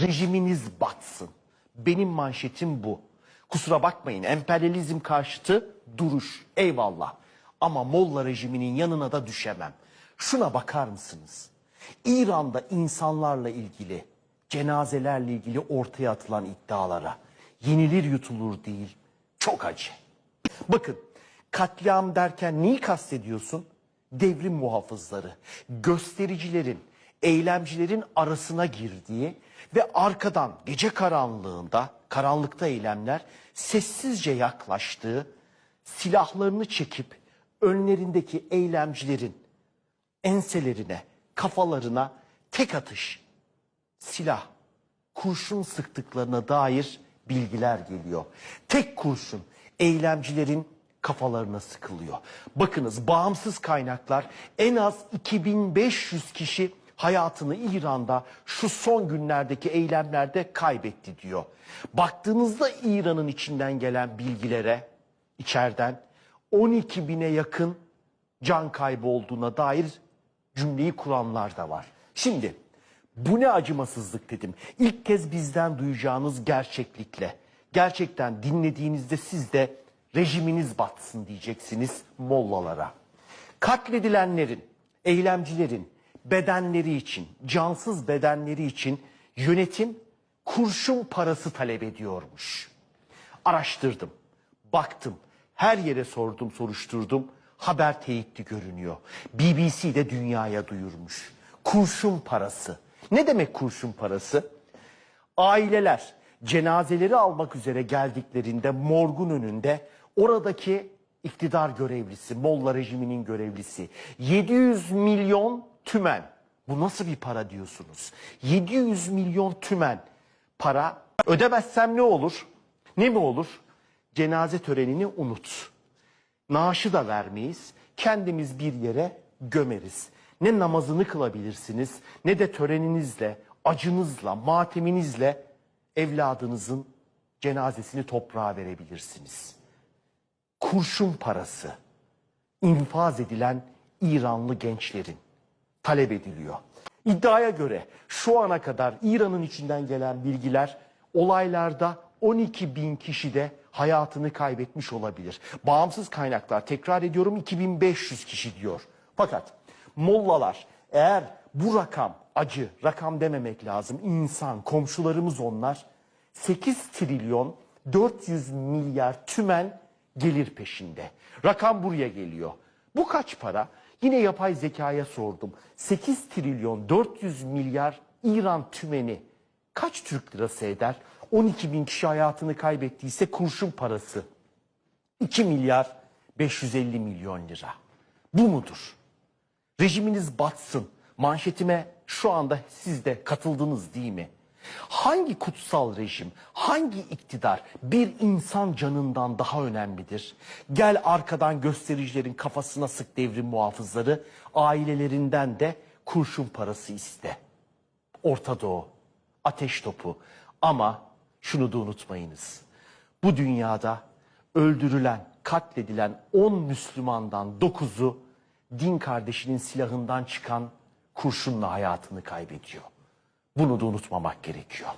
Rejiminiz batsın. Benim manşetim bu. Kusura bakmayın emperyalizm karşıtı duruş eyvallah. Ama Molla rejiminin yanına da düşemem. Şuna bakar mısınız? İran'da insanlarla ilgili, cenazelerle ilgili ortaya atılan iddialara yenilir yutulur değil, çok acı. Bakın katliam derken neyi kastediyorsun? Devrim muhafızları, göstericilerin, eylemcilerin arasına girdiği ve arkadan gece karanlığında, karanlıkta eylemler sessizce yaklaştığı, silahlarını çekip önlerindeki eylemcilerin enselerine, kafalarına tek atış, silah, kurşun sıktıklarına dair bilgiler geliyor. Tek kurşun eylemcilerin kafalarına sıkılıyor. Bakınız bağımsız kaynaklar en az 2500 kişi hayatını İran'da şu son günlerdeki eylemlerde kaybetti diyor. Baktığınızda İran'ın içinden gelen bilgilere içeriden 12 bine yakın can kaybı olduğuna dair cümleyi kuranlar da var. Şimdi bu ne acımasızlık dedim. İlk kez bizden duyacağınız gerçeklikle. Gerçekten dinlediğinizde siz de rejiminiz batsın diyeceksiniz mollalara. Katledilenlerin, eylemcilerin bedenleri için, cansız bedenleri için yönetim kurşun parası talep ediyormuş. Araştırdım, baktım, her yere sordum, soruşturdum. Haber teyitli görünüyor. BBC de dünyaya duyurmuş. Kurşun parası. Ne demek kurşun parası? Aileler cenazeleri almak üzere geldiklerinde morgun önünde oradaki iktidar görevlisi, Molla rejiminin görevlisi 700 milyon tümen. Bu nasıl bir para diyorsunuz? 700 milyon tümen para ödemezsem ne olur? Ne mi olur? Cenaze törenini unut. Naaşı da vermeyiz. Kendimiz bir yere gömeriz. Ne namazını kılabilirsiniz ne de töreninizle, acınızla, mateminizle evladınızın cenazesini toprağa verebilirsiniz. Kurşun parası infaz edilen İranlı gençlerin talep ediliyor. İddiaya göre şu ana kadar İran'ın içinden gelen bilgiler olaylarda 12 bin kişi de hayatını kaybetmiş olabilir. Bağımsız kaynaklar tekrar ediyorum 2500 kişi diyor. Fakat mollalar eğer bu rakam acı rakam dememek lazım insan komşularımız onlar 8 trilyon 400 milyar tümen gelir peşinde. Rakam buraya geliyor. Bu kaç para? Yine yapay zekaya sordum. 8 trilyon 400 milyar İran tümeni kaç Türk lirası eder? 12 bin kişi hayatını kaybettiyse kurşun parası 2 milyar 550 milyon lira. Bu mudur? Rejiminiz batsın. Manşetime şu anda siz de katıldınız değil mi? Hangi kutsal rejim, hangi iktidar bir insan canından daha önemlidir? Gel arkadan göstericilerin kafasına sık devrim muhafızları, ailelerinden de kurşun parası iste. Orta Doğu, ateş topu ama şunu da unutmayınız. Bu dünyada öldürülen, katledilen 10 Müslümandan 9'u din kardeşinin silahından çıkan kurşunla hayatını kaybediyor. Bunu da unutmamak gerekiyor.